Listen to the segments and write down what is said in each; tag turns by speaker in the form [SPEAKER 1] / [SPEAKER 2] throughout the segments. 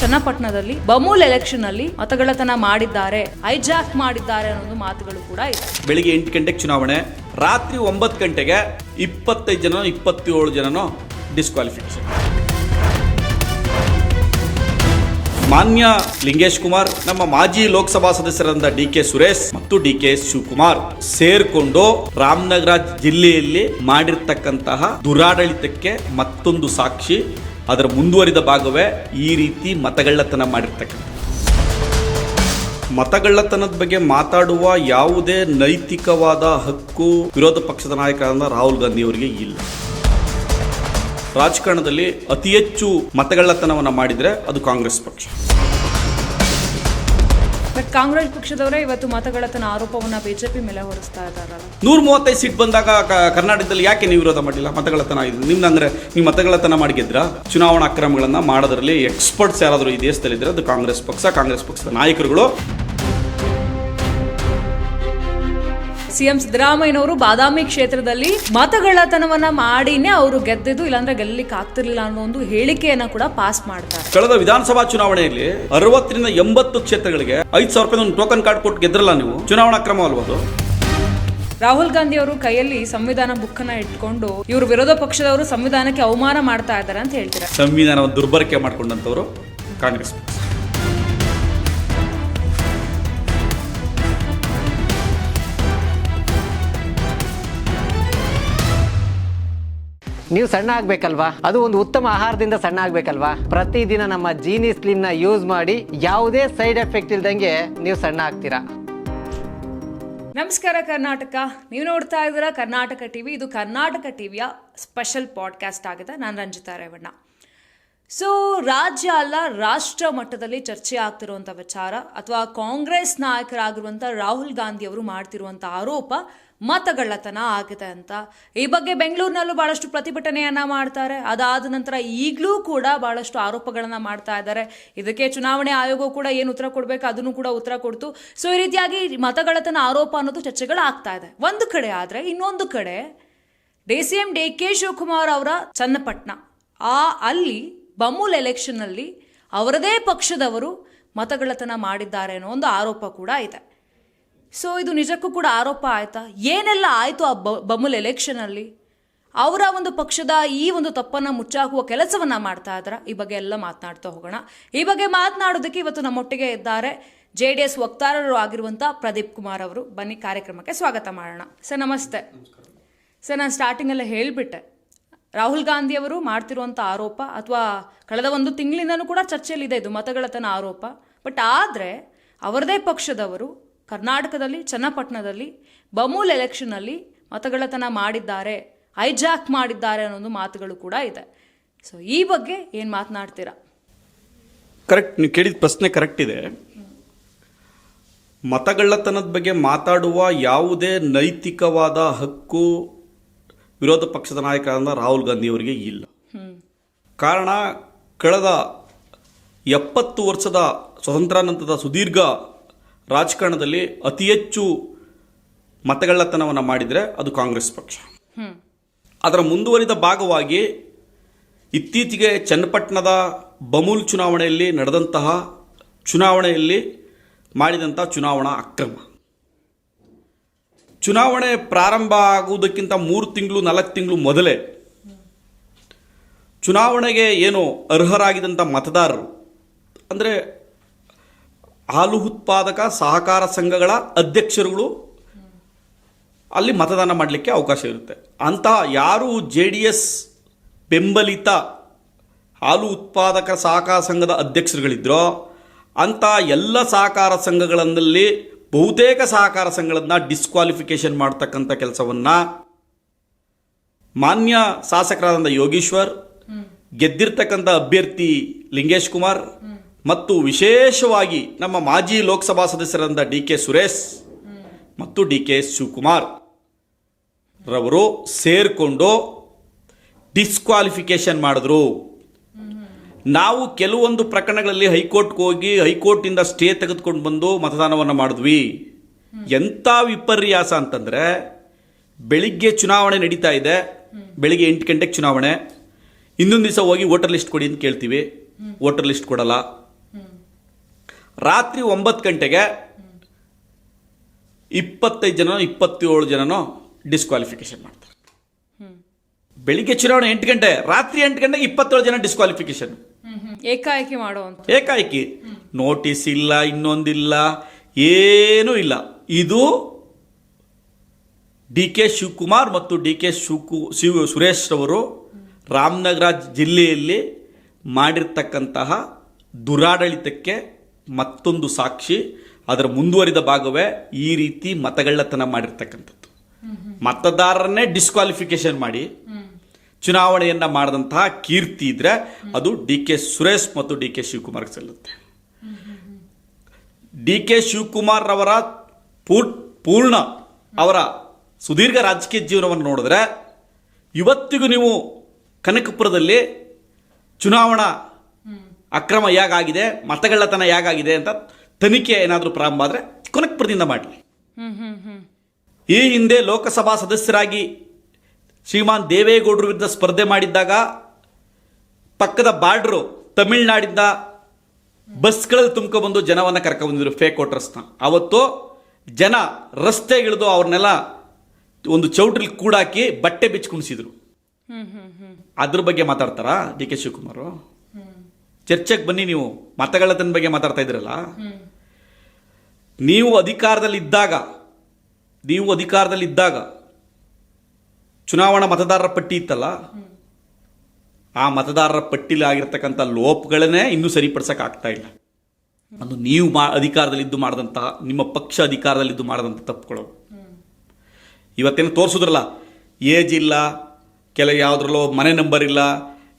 [SPEAKER 1] ಚನ್ನಪಟ್ಟಣದಲ್ಲಿ ಬಮೂಲ್ ಎಲೆಕ್ಷನ್ ಅಲ್ಲಿ ಮತಗಳತನ ಮಾಡಿದ್ದಾರೆ. ಹೈಜಾಕ್ ಮಾಡಿದ್ದಾರೆ ಅನ್ನೋದು ಮಾತುಗಳು ಕೂಡ ಇದೆ.
[SPEAKER 2] ಬೆಳಿಗ್ಗೆ ಎಂಟು ಗಂಟೆಗೆ ಚುನಾವಣೆ, ರಾತ್ರಿ ಒಂಬತ್ತು ಗಂಟೆಗೆ ಇಪ್ಪತ್ತೈದು ಜನ ಇಪ್ಪತ್ತೇಳು ಜನನೋ ಡಿಸ್ಕ್ವಾಲಿಫಿಕೇಶನ್ ಮಾನ್ಯ ಲಿಂಗೇಶ್ ಕುಮಾರ್, ನಮ್ಮ ಮಾಜಿ ಲೋಕಸಭಾ ಸದಸ್ಯರಾದ ಡಿ ಕೆ ಸುರೇಶ್ ಮತ್ತು ಡಿ ಕೆ ಶಿವಕುಮಾರ್ ಸೇರ್ಕೊಂಡು ರಾಮನಗರ ಜಿಲ್ಲೆಯಲ್ಲಿ ಮಾಡಿರ್ತಕ್ಕಂತಹ ದುರಾಡಳಿತಕ್ಕೆ ಮತ್ತೊಂದು ಸಾಕ್ಷಿ ಅದರ ಮುಂದುವರಿದ ಭಾಗವೇ ಈ ರೀತಿ ಮತಗಳ್ಳತನ ಮಾಡಿರ್ತಕ್ಕಂಥ ಮತಗಳ್ಳತನದ ಬಗ್ಗೆ ಮಾತಾಡುವ ಯಾವುದೇ ನೈತಿಕವಾದ ಹಕ್ಕು ವಿರೋಧ ಪಕ್ಷದ ನಾಯಕರಾದ ರಾಹುಲ್ ಗಾಂಧಿ ಅವರಿಗೆ ಇಲ್ಲ. ರಾಜಕಾರಣದಲ್ಲಿ ಅತಿ ಹೆಚ್ಚು ಮತಗಳ್ಳತನವನ್ನು ಮಾಡಿದರೆ ಅದು ಕಾಂಗ್ರೆಸ್ ಪಕ್ಷ.
[SPEAKER 1] ಬಟ್ ಕಾಂಗ್ರೆಸ್ ಪಕ್ಷದವರೇ ಇವತ್ತು ಮತಗಳತನ ಆರೋಪವನ್ನ ಬಿಜೆಪಿ ಮೇಲೆ ಹೊರಿಸ್ತಾ ಇದ್ದಾರಲ್ಲ
[SPEAKER 2] ನೂರ ಮೂವತ್ತೈದು ಸೀಟ್ ಬಂದಾಗ ಕರ್ನಾಟಕದಲ್ಲಿ ಯಾಕೆ ನೀವು ವಿರೋಧ ಮಾಡಿಲ್ಲ ಮತಗಳತನ ಇದು? ನಿಮ್ದು ಅಂದ್ರೆ ನೀವು ಮತಗಳತನ ಮಾಡಿದ್ರ ಚುನಾವಣಾ ಅಕ್ರಮಗಳನ್ನ ಮಾಡೋದ್ರಲ್ಲಿ ಎಕ್ಸ್ಪರ್ಟ್ಸ್ ಯಾರಾದರೂ ಈ ದೇಶದಲ್ಲಿದ್ದರೆ ಅದು ಕಾಂಗ್ರೆಸ್ ಪಕ್ಷ, ಕಾಂಗ್ರೆಸ್ ಪಕ್ಷದ ನಾಯಕರುಗಳು.
[SPEAKER 1] ಸಿಎಂ ಸಿದ್ದರಾಮಯ್ಯನವರು ಬಾದಾಮಿ ಕ್ಷೇತ್ರದಲ್ಲಿ ಮತಗಳತನವನ್ನ ಮಾಡಿನೇ ಅವರು ಗೆದ್ದಿದ್ದು ಇಲ್ಲಾಂದ್ರೆ ಗೆಲ್ಲಲಿಕ್ಕೆ ಆಗ್ತಿರ್ಲಿಲ್ಲ ಅನ್ನೋ ಒಂದು ಹೇಳಿಕೆಯನ್ನ ಕೂಡ ಪಾಸ್ ಮಾಡ್ತಾರೆ.
[SPEAKER 2] ಕಳೆದ ವಿಧಾನಸಭಾ ಚುನಾವಣೆಯಲ್ಲಿ ಅರವತ್ತರಿಂದ ಎಂಬತ್ತು ಕ್ಷೇತ್ರಗಳಿಗೆ ಐದು ಸಾವಿರ ರೂಪಾಯಿ ಒಂದು ಟೋಕನ್ ಕಾರ್ಡ್ ಕೊಟ್ಟು ಗೆದ್ರಲ್ಲ ನೀವು? ಚುನಾವಣಾ ಕ್ರಮ ಅಲ್ವದು
[SPEAKER 1] ರಾಹುಲ್ ಗಾಂಧಿ ಅವರು ಕೈಯಲ್ಲಿ ಸಂವಿಧಾನ ಬುಕ್ ಅನ್ನ ಇಟ್ಕೊಂಡು ಇವರು ವಿರೋಧ ಪಕ್ಷದವರು ಸಂವಿಧಾನಕ್ಕೆ ಅವಮಾನ ಮಾಡ್ತಾ ಇದ್ದಾರೆ ಅಂತ ಹೇಳ್ತಾರೆ?
[SPEAKER 2] ಸಂವಿಧಾನವನ್ನು ದುರ್ಬಳಕೆ ಮಾಡ್ಕೊಂಡಂತವರು ಕಾಂಗ್ರೆಸ್
[SPEAKER 3] ನೀವು ಸಣ್ಣ ಆಗ್ಬೇಕಲ್ವಾ? ಅದು ಒಂದು ಉತ್ತಮ ಆಹಾರದಿಂದ ಸಣ್ಣ ಆಗ್ಬೇಕಲ್ವಾ? ಪ್ರತಿದಿನ ನಮ್ಮ ಜೀನಿ ಸ್ಲಿಮ್ನ ಯೂಸ್ ಮಾಡಿ ಯಾವುದೇ ಸೈಡ್ ಎಫೆಕ್ಟ್ ಇಲ್ದಂಗೆ ನೀವು ಸಣ್ಣ ಆಗ್ತೀರಾ?
[SPEAKER 1] ನಮಸ್ಕಾರ ಕರ್ನಾಟಕ. ನೀವು ನೋಡ್ತಾ ಇದ್ದೀರಾ ಕರ್ನಾಟಕ ಟಿವಿ. ಇದು ಕರ್ನಾಟಕ ಟಿವಿಯ ಸ್ಪೆಷಲ್ ಪಾಡ್ಕಾಸ್ಟ್ ಆಗಿದೆ ನಾನು ರಂಜಿತಾ ರೇವಣ್ಣ. ಸೊ, ರಾಜ್ಯ ಅಲ್ಲ, ರಾಷ್ಟ್ರ ಮಟ್ಟದಲ್ಲಿ ಚರ್ಚೆ ಆಗ್ತಿರುವಂಥ ವಿಚಾರ, ಅಥವಾ ಕಾಂಗ್ರೆಸ್ ನಾಯಕರಾಗಿರುವಂಥ ರಾಹುಲ್ ಗಾಂಧಿ ಅವರು ಮಾಡ್ತಿರುವಂಥ ಆರೋಪ ಮತಗಳ್ಳತನ ಆಗಿದೆ ಅಂತ. ಈ ಬಗ್ಗೆ ಬೆಂಗಳೂರಿನಲ್ಲೂ ಬಹಳಷ್ಟು ಪ್ರತಿಭಟನೆಯನ್ನು ಮಾಡ್ತಾರೆ. ಅದಾದ ನಂತರ ಈಗಲೂ ಕೂಡ ಬಹಳಷ್ಟು ಆರೋಪಗಳನ್ನ ಮಾಡ್ತಾ ಇದ್ದಾರೆ. ಇದಕ್ಕೆ ಚುನಾವಣೆ ಆಯೋಗ ಕೂಡ ಏನು ಉತ್ತರ ಕೊಡಬೇಕು, ಅದನ್ನು ಕೂಡ ಉತ್ತರ ಕೊಡ್ತು. ಸೊ ಈ ರೀತಿಯಾಗಿ ಮತಗಳ್ಳತನ ಆರೋಪ ಅನ್ನೋದು ಚರ್ಚೆಗಳು ಆಗ್ತಾ ಇದೆ. ಒಂದು ಕಡೆ ಆದರೆ, ಇನ್ನೊಂದು ಕಡೆ D C M D K Shivakumar ಅವರ ಚನ್ನಪಟ್ಟಣ, ಆ ಅಲ್ಲಿ ಬಮೂಲ್ ಎಲೆಕ್ಷನ್ನಲ್ಲಿ ಅವರದೇ ಪಕ್ಷದವರು ಮತಗಳತನ ಮಾಡಿದ್ದಾರೆ ಅನ್ನೋ ಒಂದು ಆರೋಪ ಕೂಡ ಇದೆ. ಸೊ ಇದು ನಿಜಕ್ಕೂ ಕೂಡ ಆರೋಪ ಆಯ್ತಾ? ಏನೆಲ್ಲ ಆಯಿತು ಆ ಬಮುಲ್ ಎಲೆಕ್ಷನಲ್ಲಿ ಅವರ ಒಂದು ಪಕ್ಷದ ಈ ಒಂದು ತಪ್ಪನ್ನು ಮುಚ್ಚಾಕುವ ಕೆಲಸವನ್ನ ಮಾಡ್ತಾ ಇದ್ರ? ಈ ಬಗ್ಗೆ ಎಲ್ಲ ಮಾತನಾಡ್ತಾ ಹೋಗೋಣ. ಈ ಬಗ್ಗೆ ಮಾತನಾಡೋದಕ್ಕೆ ಇವತ್ತು ನಮ್ಮೊಟ್ಟಿಗೆ ಇದ್ದಾರೆ ಜೆ ಡಿ ಎಸ್ ವಕ್ತಾರರು ಆಗಿರುವಂಥ ಪ್ರದೀಪ್ ಕುಮಾರ್ ಅವರು. ಬನ್ನಿ, ಕಾರ್ಯಕ್ರಮಕ್ಕೆ ಸ್ವಾಗತ ಮಾಡೋಣ. ಸರ್, ನಮಸ್ತೆ. ಸರ್, ನಾನು ಸ್ಟಾರ್ಟಿಂಗಲ್ಲೇ ಹೇಳಿಬಿಟ್ಟೆ. ರಾಹುಲ್ ಗಾಂಧಿ ಅವರು ಮಾಡ್ತಿರುವಂಥ ಆರೋಪ ಅಥವಾ ಕಳೆದ ಒಂದು ತಿಂಗಳಿಂದನೂ ಕೂಡ ಚರ್ಚೆಯಲ್ಲಿದೆ ಇದು ಮತಗಳತನ ಆರೋಪ. ಬಟ್ ಆದರೆ, ಅವರದೇ ಪಕ್ಷದವರು ಕರ್ನಾಟಕದಲ್ಲಿ, ಚನ್ನಪಟ್ಟಣದಲ್ಲಿ, ಬಮೂಲ್ ಎಲೆಕ್ಷನ್ನಲ್ಲಿ ಮತಗಳತನ ಮಾಡಿದ್ದಾರೆ, ಹೈಜಾಕ್ ಮಾಡಿದ್ದಾರೆ ಅನ್ನೋದು ಮಾತುಗಳು ಕೂಡ ಇದೆ. ಸೊ ಈ ಬಗ್ಗೆ ಏನು ಮಾತನಾಡ್ತೀರಾ?
[SPEAKER 2] ಕರೆಕ್ಟ್ ನೀವು ಕೇಳಿದ ಪ್ರಶ್ನೆ ಕರೆಕ್ಟ್ ಇದೆ. ಮತಗಳ್ಳತನದ ಬಗ್ಗೆ ಮಾತಾಡುವ ಯಾವುದೇ ನೈತಿಕವಾದ ಹಕ್ಕು ವಿರೋಧ ಪಕ್ಷದ ನಾಯಕರಾದ ರಾಹುಲ್ ಗಾಂಧಿ ಅವರಿಗೆ ಇಲ್ಲ. ಕಾರಣ, ಕಳೆದ ಎಪ್ಪತ್ತು ವರ್ಷದ ಸ್ವತಂತ್ರಾನಂತರದ ಸುದೀರ್ಘ ರಾಜಕಾರಣದಲ್ಲಿ ಅತಿ ಹೆಚ್ಚು ಮತಗಳ್ಳತನವನ್ನು ಮಾಡಿದರೆ ಅದು ಕಾಂಗ್ರೆಸ್ ಪಕ್ಷ. ಅದರ ಮುಂದುವರಿದ ಭಾಗವಾಗಿ ಇತ್ತೀಚೆಗೆ ಚನ್ನಪಟ್ಟಣದ ಬಮೂಲ್ ಚುನಾವಣೆಯಲ್ಲಿ ನಡೆದಂತಹ ಚುನಾವಣೆಯಲ್ಲಿ ಮಾಡಿದಂಥ ಚುನಾವಣಾ ಅಕ್ರಮ. ಚುನಾವಣೆ ಪ್ರಾರಂಭ ಆಗುವುದಕ್ಕಿಂತ ಮೂರು ತಿಂಗಳು ನಾಲ್ಕು ತಿಂಗಳು ಮೊದಲೇ ಚುನಾವಣೆಗೆ ಏನು ಅರ್ಹರಾಗಿದ್ದಂಥ ಮತದಾರರು ಅಂದರೆ ಹಾಲು ಉತ್ಪಾದಕ ಸಹಕಾರ ಸಂಘಗಳ ಅಧ್ಯಕ್ಷರುಗಳು ಅಲ್ಲಿ ಮತದಾನ ಮಾಡಲಿಕ್ಕೆ ಅವಕಾಶ ಇರುತ್ತೆ. ಅಂತ ಯಾರು ಜೆ ಡಿ ಎಸ್ ಬೆಂಬಲಿತ ಹಾಲು ಉತ್ಪಾದಕ ಸಹಕಾರ ಸಂಘದ ಅಧ್ಯಕ್ಷರುಗಳಿದ್ರೋ ಅಂಥ ಎಲ್ಲ ಸಹಕಾರ ಸಂಘಗಳಲ್ಲಿ ಬಹುತೇಕ ಸಹಕಾರ ಸಂಘಗಳನ್ನು ಡಿಸ್ಕ್ವಾಲಿಫಿಕೇಶನ್ ಮಾಡ್ತಕ್ಕಂಥ ಕೆಲಸವನ್ನು ಮಾನ್ಯ ಶಾಸಕರಾದಂಥ ಯೋಗೀಶ್ವರ್ ಗೆದ್ದಿರ್ತಕ್ಕಂಥ ಅಭ್ಯರ್ಥಿ ಲಿಂಗೇಶ್ ಕುಮಾರ್ ಮತ್ತು ವಿಶೇಷವಾಗಿ ನಮ್ಮ ಮಾಜಿ ಲೋಕಸಭಾ ಸದಸ್ಯರಾದ ಡಿ ಕೆ ಸುರೇಶ್ ಮತ್ತು ಡಿ ಕೆ ಶಿವಕುಮಾರ್ ರವರು ಸೇರಿಕೊಂಡು ಡಿಸ್ಕ್ವಾಲಿಫಿಕೇಶನ್ ಮಾಡಿದ್ರು. ನಾವು ಕೆಲವೊಂದು ಪ್ರಕರಣಗಳಲ್ಲಿ ಹೈಕೋರ್ಟ್ಗೆ ಹೋಗಿ ಹೈಕೋರ್ಟಿಂದ ಸ್ಟೇ ತೆಗೆದುಕೊಂಡು ಬಂದು ಮತದಾನವನ್ನು ಮಾಡಿದ್ವಿ. ಎಂಥ ವಿಪರ್ಯಾಸ ಅಂತಂದರೆ ಬೆಳಿಗ್ಗೆ ಚುನಾವಣೆ ನಡೀತಾ ಇದೆ. ಬೆಳಿಗ್ಗೆ ಎಂಟು ಗಂಟೆಗೆ ಚುನಾವಣೆ. ಇನ್ನೊಂದು ದಿವಸ ಹೋಗಿ ವೋಟರ್ ಲಿಸ್ಟ್ ಕೊಡಿ ಅಂತ ಕೇಳ್ತೀವಿ. ವೋಟರ್ ಲಿಸ್ಟ್ ಕೊಡಲ್ಲ. ರಾತ್ರಿ ಒಂಬತ್ತು ಗಂಟೆಗೆ ಇಪ್ಪತ್ತೈದು ಜನ ಇಪ್ಪತ್ತೇಳು ಜನನೋ ಡಿಸ್ಕ್ವಾಲಿಫಿಕೇಶನ್ ಮಾಡ್ತಾರೆ. ಬೆಳಿಗ್ಗೆ ಚುನಾವಣೆ ಎಂಟು ಗಂಟೆ ರಾತ್ರಿ ಎಂಟು ಗಂಟೆಗೆ ಇಪ್ಪತ್ತೇಳು ಜನ ಡಿಸ್ಕ್ವಾಲಿಫಿಕೇಶನ್
[SPEAKER 1] ಏಕಾಏಕಿ ಮಾಡುವಂತ
[SPEAKER 2] ಏಕಾಏಕಿ. ನೋಟಿಸ್ ಇಲ್ಲ ಇನ್ನೊಂದಿಲ್ಲ ಏನೂ ಇಲ್ಲ. ಇದು ಡಿ ಕೆ ಶಿವಕುಮಾರ್ ಮತ್ತು ಡಿ ಕೆ ಶಿವಕು ಶಿವ ಸುರೇಶ್ ಅವರು ರಾಮನಗರ ಜಿಲ್ಲೆಯಲ್ಲಿ ಮಾಡಿರ್ತಕ್ಕಂತಹ ದುರಾಡಳಿತಕ್ಕೆ ಮತ್ತೊಂದು ಸಾಕ್ಷಿ ಅದರ ಮುಂದುವರಿದ ಭಾಗವೇ ಈ ರೀತಿ ಮತಗಳ್ಳತನ ಮಾಡಿರ್ತಕ್ಕಂಥದ್ದು. ಮತದಾರರನ್ನೇ ಡಿಸ್ಕ್ವಾಲಿಫಿಕೇಶನ್ ಮಾಡಿ, ಚುನಾವಣೆಯನ್ನ ಮಾಡಿದಂತಹ ಕೀರ್ತಿ ಇದ್ರೆ ಅದು ಡಿ ಕೆ ಸುರೇಶ್ ಮತ್ತು ಡಿ ಕೆ ಶಿವಕುಮಾರ್ಗೆ ಸಲ್ಲುತ್ತೆ. ಡಿ ಕೆ ಶಿವಕುಮಾರ್ ಅವರ ಪೂರ್, ಪೂರ್ಣ ಅವರ ಸುದೀರ್ಘ ರಾಜಕೀಯ ಜೀವನವನ್ನು ನೋಡಿದ್ರೆ ಇವತ್ತಿಗೂ ನೀವು ಕನಕಪುರದಲ್ಲಿ ಚುನಾವಣಾ ಅಕ್ರಮ ಹೇಗಾಗಿದೆ ಮತಗಳ್ಳತನ ಹೇಗಾಗಿದೆ ಅಂತ ತನಿಖೆ ಏನಾದರೂ ಪ್ರಾರಂಭ ಆದರೆ ಕನಕಪುರದಿಂದ ಮಾಡಲಿ. ಈ ಹಿಂದೆ ಲೋಕಸಭಾ ಸದಸ್ಯರಾಗಿ ಶ್ರೀಮಾನ್ ದೇವೇಗೌಡರ ವಿರುದ್ಧ ಸ್ಪರ್ಧೆ ಮಾಡಿದ್ದಾಗ ಪಕ್ಕದ ಬಾರ್ಡ್ರು ತಮಿಳ್ನಾಡಿಂದ ಬಸ್ಗಳಲ್ಲಿ ತುಂಬ್ಕೊಬಂದು ಜನವನ್ನು ಕರ್ಕೊಂಡ್ಬಂದಿದ್ರು ಫೇಕ್ ವೋಟರ್ಸ್ನ. ಅವತ್ತು ಜನ ರಸ್ತೆಗಿಳಿದು ಅವ್ರನ್ನೆಲ್ಲ ಒಂದು ಚೌಟ್ರಿಲಿ ಕೂಡಾಕಿ ಬಟ್ಟೆ ಬಿಚ್ಚಿ ಕುಣಿಸಿದ್ರು ಅದ್ರ ಬಗ್ಗೆ ಮಾತಾಡ್ತಾರಾ ಡಿ ಕೆ ಶಿವಕುಮಾರ್ ಚರ್ಚೆಗೆ ಬನ್ನಿ ನೀವು. ಮತಗಳತನ ಬಗ್ಗೆ ಮಾತಾಡ್ತಾ ಇದ್ರಲ್ಲ ನೀವು ಅಧಿಕಾರದಲ್ಲಿದ್ದಾಗ ನೀವು ಅಧಿಕಾರದಲ್ಲಿದ್ದಾಗ ಚುನಾವಣಾ ಮತದಾರರ ಪಟ್ಟಿ ಇತ್ತಲ್ಲ? ಆ ಮತದಾರರ ಪಟ್ಟಿಲಿ ಆಗಿರ್ತಕ್ಕಂಥ ಲೋಪಗಳನ್ನೇ ಇನ್ನೂ ಸರಿಪಡಿಸಕ್ಕೆ ಆಗ್ತಾ ಇಲ್ಲ. ಅದು ನೀವು ಮಾ ಅಧಿಕಾರದಲ್ಲಿದ್ದು ಮಾಡಿದಂತಹ ನಿಮ್ಮ ಪಕ್ಷ ಅಧಿಕಾರದಲ್ಲಿದ್ದು ಮಾಡಿದಂಥ ತಪ್ಪುಗಳು. ಇವತ್ತೇನು ತೋರಿಸಿದ್ರಲ್ಲ? ಏಜ್ ಇಲ್ಲ ಕೆಲ ಯಾವುದ್ರಲ್ಲೋ ಮನೆ ನಂಬರ್ ಇಲ್ಲ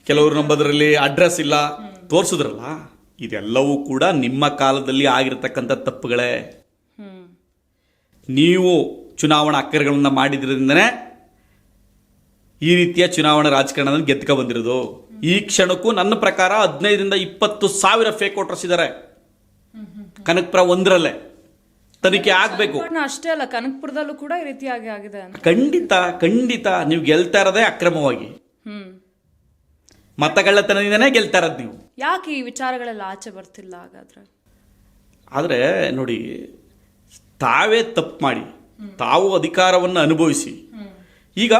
[SPEAKER 2] ಕೆಲವರು ನಂಬರ್ ಅಡ್ರೆಸ್ ಇಲ್ಲ. ತೋರಿಸಿದ್ರಲ್ಲ ಇದೆಲ್ಲವೂ ಕೂಡ ನಿಮ್ಮ ಕಾಲದಲ್ಲಿ ಆಗಿರತಕ್ಕಂಥ ತಪ್ಪುಗಳೇ. ನೀವು ಚುನಾವಣಾ ಅಕ್ಕರಗಳನ್ನು ಮಾಡಿದ್ರಿಂದನೇ ಈ ರೀತಿಯ ಚುನಾವಣಾ ರಾಜಕಾರಣದಲ್ಲಿ ಗೆದ್ಕ ಬಂದಿರೋದು. ಈ ಕ್ಷಣಕ್ಕೂ ನನ್ನ ಪ್ರಕಾರ ಹದಿನೈದರಿಂದ ಇಪ್ಪತ್ತು ಸಾವಿರ ಫೇಕ್ ವೋಟರ್ಸ್ ಇದ್ದಾರೆ ಕನಕಪುರ ಒಂದರಲ್ಲೇ. ತನಿಖೆ ಆಗಬೇಕು.
[SPEAKER 1] ಅಷ್ಟೇ ಅಲ್ಲ ಕನಕಪುರದಲ್ಲೂ ಕೂಡ ಈ ರೀತಿಯಾಗಿ ಆಗಿದೆ
[SPEAKER 2] ಖಂಡಿತ ಖಂಡಿತ. ನೀವು ಗೆಲ್ತಾ ಇರೋದೇ ಅಕ್ರಮವಾಗಿ. ಮತಗಳ್ಳತನದಿಂದನೇ ಗೆಲ್ತಾ ಇರೋದು ನೀವು.
[SPEAKER 1] ಯಾಕೆ ಈ ವಿಚಾರಗಳೆಲ್ಲ ಆಚೆ ಬರ್ತಿಲ್ಲ ಹಾಗಾದ್ರೆ?
[SPEAKER 2] ಆದರೆ ನೋಡಿ ತಾವೇ ತಪ್ಪು ಮಾಡಿ ತಾವು ಅಧಿಕಾರವನ್ನು ಅನುಭವಿಸಿ. ಈಗ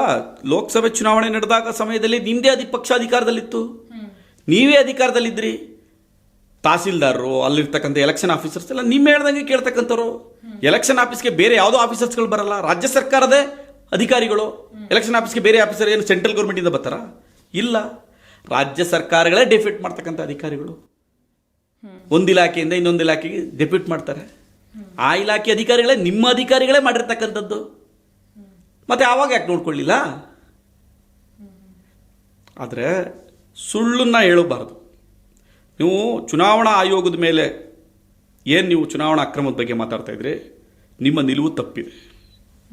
[SPEAKER 2] ಲೋಕಸಭೆ ಚುನಾವಣೆ ನಡೆದಾಗ ಸಮಯದಲ್ಲಿ ನಿಮ್ಮದೇ ಅಧಿ ಪಕ್ಷ ಅಧಿಕಾರದಲ್ಲಿತ್ತು. ನೀವೇ ಅಧಿಕಾರದಲ್ಲಿದ್ರಿ. ತಹಸೀಲ್ದಾರರು ಅಲ್ಲಿರ್ತಕ್ಕಂಥ ಎಲೆಕ್ಷನ್ ಆಫೀಸರ್ಸ್ ಎಲ್ಲ ನಿಮ್ಮ ಹೇಳ್ದಂಗೆ ಕೇಳ್ತಕ್ಕಂಥವ್ರು. ಎಲೆಕ್ಷನ್ ಆಫೀಸ್ಗೆ ಬೇರೆ ಯಾವುದೋ ಆಫೀಸರ್ಸ್ಗಳು ಬರಲ್ಲ. ರಾಜ್ಯ ಸರ್ಕಾರದೇ ಅಧಿಕಾರಿಗಳು. ಎಲೆಕ್ಷನ್ ಆಫೀಸ್ಗೆ ಬೇರೆ ಆಫೀಸರ್ ಏನು ಸೆಂಟ್ರಲ್ ಗೌರ್ಮೆಂಟಿಂದ ಬರ್ತಾರಾ? ಇಲ್ಲ. ರಾಜ್ಯ ಸರ್ಕಾರಗಳೇ ಡೆಫಿಟ್ ಮಾಡ್ತಕ್ಕಂಥ ಅಧಿಕಾರಿಗಳು. ಒಂದು ಇಲಾಖೆಯಿಂದ ಇನ್ನೊಂದು ಇಲಾಖೆಗೆ ಡೆಪ್ಯೂಟ್ ಮಾಡ್ತಾರೆ. ಆ ಇಲಾಖೆ ಅಧಿಕಾರಿಗಳೇ ನಿಮ್ಮ ಅಧಿಕಾರಿಗಳೇ ಮಾಡಿರ್ತಕ್ಕಂಥದ್ದು. ಮತ್ತೆ ಆವಾಗ ಯಾಕೆ ನೋಡ್ಕೊಳ್ಳಿಲ್ಲ? ಆದರೆ ಸುಳ್ಳನ್ನ ಹೇಳಬಾರ್ದು. ನೀವು ಚುನಾವಣಾ ಆಯೋಗದ ಮೇಲೆ ಏನು ನೀವು ಚುನಾವಣಾ ಅಕ್ರಮದ ಬಗ್ಗೆ ಮಾತಾಡ್ತಾ ಇದ್ರಿ? ನಿಮ್ಮ ನಿಲುವು ತಪ್ಪಿದೆ.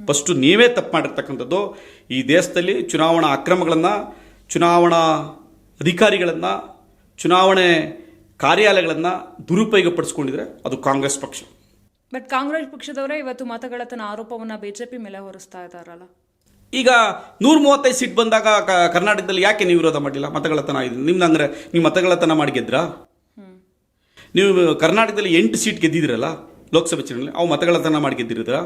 [SPEAKER 2] ಫಸ್ಟು ನೀವೇ ತಪ್ಪು ಮಾಡಿರ್ತಕ್ಕಂಥದ್ದು ಈ ದೇಶದಲ್ಲಿ ಚುನಾವಣಾ ಅಕ್ರಮಗಳನ್ನು ಚುನಾವಣಾ ಅಧಿಕಾರಿಗಳನ್ನು ಚುನಾವಣೆ ಕಾರ್ಯಾಲಯಗಳನ್ನು ದುರುಪಯೋಗಪಡಿಸ್ಕೊಂಡಿದ್ರೆ ಅದು ಕಾಂಗ್ರೆಸ್ ಪಕ್ಷ.
[SPEAKER 1] ಬಟ್ ಕಾಂಗ್ರೆಸ್ ಪಕ್ಷದವರೇ ಇವತ್ತು ಮತಗಳತನ ಆರೋಪವನ್ನ ಬಿಜೆಪಿ ಮೇಲೆ ಹೊರಿಸ್ತಾ ಇದ್ದಾರಲ್ಲ?
[SPEAKER 2] ಈಗ ನೂರ ಮೂವತ್ತೈದು ಸೀಟ್ ಬಂದಾಗ ಕರ್ನಾಟಕದಲ್ಲಿ ಯಾಕೆ ನೀವು ವಿರೋಧ ಮಾಡಿಲ್ಲ? ಮತಗಳತನ ಇದೆ ನಿಮ್ದು ಅಂದರೆ ನೀವು ಮತಗಳತನ ಮಾಡಿ ಗೆದ್ರಾ? ನೀವು ಕರ್ನಾಟಕದಲ್ಲಿ ಎಂಟು ಸೀಟ್ ಗೆದ್ದಿದ್ರಲ್ಲ ಲೋಕಸಭೆ ಚುನಾವಣೆ ಅವು ಮತಗಳತನ ಮಾಡಿ ಗೆದ್ದಿರಿದ್ರಾ?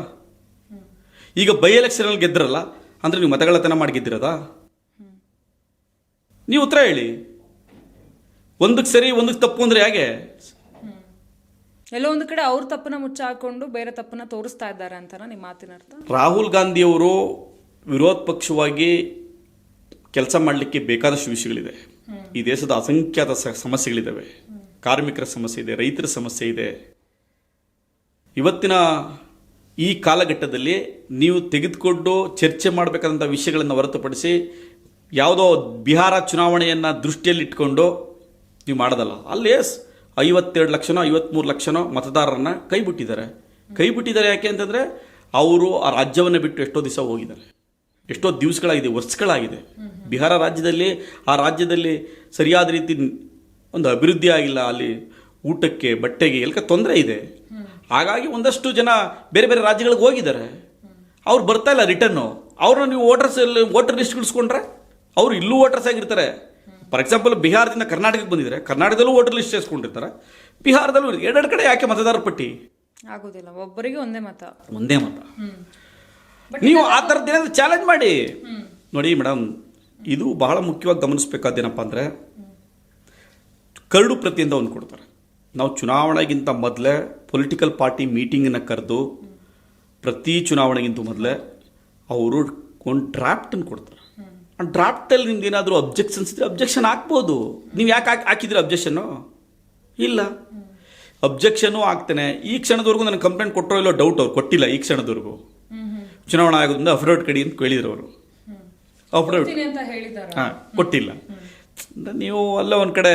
[SPEAKER 2] ಈಗ ಬೈ ಎಲೆಕ್ಷನಲ್ಲಿ ಗೆದ್ರಲ್ಲ ಅಂದ್ರೆ ನೀವು ಮತಗಳತನ ಮಾಡಿ ಗೆದ್ದಿರೋದಾ? ನೀವು ಉತ್ತರ ಹೇಳಿ. ಒಂದಕ್ಕೆ ಸರಿ ಒಂದಕ್ಕೆ ತಪ್ಪು ಅಂದ್ರೆ ಹೇಗೆ?
[SPEAKER 1] ಎಲ್ಲೋ ಒಂದು ಕಡೆ ಅವ್ರ ತಪ್ಪನ್ನ ಮುಚ್ಚಾಕೊಂಡು ಬೇರೆ ತಪ್ಪನ್ನ ತೋರಿಸ್ತಾ ಇದ್ದಾರೆ ಅಂತ ನಿಮ್ಮ ಮಾತಿನ ಅರ್ಥ?
[SPEAKER 2] ರಾಹುಲ್ ಗಾಂಧಿಯವರು ವಿರೋಧ ಪಕ್ಷವಾಗಿ ಕೆಲಸ ಮಾಡಲಿಕ್ಕೆ ಬೇಕಾದಷ್ಟು ವಿಷಯಗಳಿದೆ. ಈ ದೇಶದ ಅಸಂಖ್ಯಾತ ಸ- ಸಮಸ್ಯೆಗಳಿದ್ದಾವೆ ಕಾರ್ಮಿಕರ ಸಮಸ್ಯೆ ಇದೆ ರೈತರ ಸಮಸ್ಯೆ ಇದೆ. ಇವತ್ತಿನ ಈ ಕಾಲಘಟ್ಟದಲ್ಲಿ ನೀವು ತೆಗೆದುಕೊಂಡು ಚರ್ಚೆ ಮಾಡಬೇಕಾದಂಥ ವಿಷಯಗಳನ್ನು ಹೊರತುಪಡಿಸಿ ಯಾವುದೋ ಬಿಹಾರ ಚುನಾವಣೆಯನ್ನು ದೃಷ್ಟಿಯಲ್ಲಿಟ್ಕೊಂಡು ನೀವು ಮಾಡೋದಲ್ಲ. ಅಲ್ಲಿ ಐವತ್ತೆರಡು ಲಕ್ಷನೋ ಐವತ್ತ್ಮೂರು ಲಕ್ಷನೋ ಮತದಾರರನ್ನ ಕೈ ಬಿಟ್ಟಿದ್ದಾರೆ ಕೈ ಬಿಟ್ಟಿದ್ದಾರೆ ಯಾಕೆ ಅಂತಂದರೆ ಅವರು ಆ ರಾಜ್ಯವನ್ನು ಬಿಟ್ಟು ಎಷ್ಟೋ ದಿವಸ ಹೋಗಿದ್ದಾರೆ. ಎಷ್ಟೋ ದಿವಸಗಳಾಗಿದೆ, ವರ್ಷಗಳಾಗಿದೆ. ಬಿಹಾರ ರಾಜ್ಯದಲ್ಲಿ, ಆ ರಾಜ್ಯದಲ್ಲಿ ಸರಿಯಾದ ರೀತಿ ಒಂದು ಅಭಿವೃದ್ಧಿ ಆಗಿಲ್ಲ. ಅಲ್ಲಿ ಊಟಕ್ಕೆ, ಬಟ್ಟೆಗೆ ಎಲ್ಲ ತೊಂದರೆ ಇದೆ. ಹಾಗಾಗಿ ಒಂದಷ್ಟು ಜನ ಬೇರೆ ಬೇರೆ ರಾಜ್ಯಗಳಿಗೆ ಹೋಗಿದ್ದಾರೆ. ಅವ್ರು ಬರ್ತಾ ಇಲ್ಲ ರಿಟರ್ನು. ಅವ್ರನ್ನ ನೀವು ವೋಟರ್ಸ್ ವೋಟರ್ ಲಿಸ್ಟ್ ಇಳಿಸ್ಕೊಂಡ್ರೆ ಅವ್ರು ಇಲ್ಲೂ ವೋಟರ್ಸ್ ಆಗಿರ್ತಾರೆ. ಫಾರ್ ಎಕ್ಸಾಂಪಲ್ ಬಿಹಾರದಿಂದ ಕರ್ನಾಟಕಕ್ಕೆ ಬಂದಿದ್ದಾರೆ ಕರ್ನಾಟಕದಲ್ಲೂ ವೋಟರ್ ಲಿಸ್ಟ್ ಸೇರಿಸ್ಕೊಂಡಿರ್ತಾರೆ. ಬಿಹಾರದಲ್ಲೂ ಎರಡೆರಡು ಕಡೆ ಯಾಕೆ ಮತದಾರ ಪಟ್ಟಿ?
[SPEAKER 1] ಆಗೋದಿಲ್ಲ ಒಬ್ಬರಿಗೆ ಒಂದೇ ಮತ.
[SPEAKER 2] ಒಂದೇ ಮತ. ನೀವು ಆ ಥರದ್ದು ಏನಾದರೂ ಚಾಲೆಂಜ್ ಮಾಡಿ. ನೋಡಿ ಮೇಡಮ್ ಇದು ಬಹಳ ಮುಖ್ಯವಾಗಿ ಗಮನಿಸ್ಬೇಕಾದ್ದೇನಪ್ಪ ಅಂದರೆ ಕರಡು ಪ್ರತಿಯಿಂದ ಒಂದು ಕೊಡ್ತಾರೆ. ನಾವು ಚುನಾವಣೆಗಿಂತ ಮೊದಲೇ ಪೊಲಿಟಿಕಲ್ ಪಾರ್ಟಿ ಮೀಟಿಂಗನ್ನು ಕರೆದು ಪ್ರತಿ ಚುನಾವಣೆಗಿಂತ ಮೊದಲೇ ಅವರು ಒಂದು ಡ್ರಾಫ್ಟನ್ನು ಕೊಡ್ತಾರೆ. ಡ್ರಾಫ್ಟಲ್ಲಿ ನಿಮ್ದು ಏನಾದರೂ ಅಬ್ಜೆಕ್ಷನ್ಸ್ ಇದ್ರೆ ಅಬ್ಜೆಕ್ಷನ್ ಹಾಕ್ಬೋದು. ನೀವು ಯಾಕೆ ಹಾಕಿ ಹಾಕಿದ್ರಿ ಅಬ್ಜೆಕ್ಷನ್ನು ಇಲ್ಲ. ಅಬ್ಜೆಕ್ಷನು ಹಾಕ್ತೇನೆ ಈ ಕ್ಷಣದವರೆಗೂ ನನಗೆ ಕಂಪ್ಲೇಂಟ್ ಕೊಟ್ಟರೋ ಇಲ್ಲೋ ಡೌಟ್ ಅವ್ರು ಕೊಟ್ಟಿಲ್ಲ ಈ ಕ್ಷಣದವರೆಗೂ. ಚುನಾವಣೆ ಆಗೋದ್ರಿಂದ ಅಫ್ರೌಟ್ ಕಡಿ ಅಂತ ಕೇಳಿದ್ರು ಅವರು. ಅಫ್ರೌಟ್
[SPEAKER 1] ಅಂತ ಹೇಳಿದಾರ.
[SPEAKER 2] ಹಾಂ ಕೊಟ್ಟಿಲ್ಲ. ನೀವು ಅಲ್ಲ ಒಂದು ಕಡೆ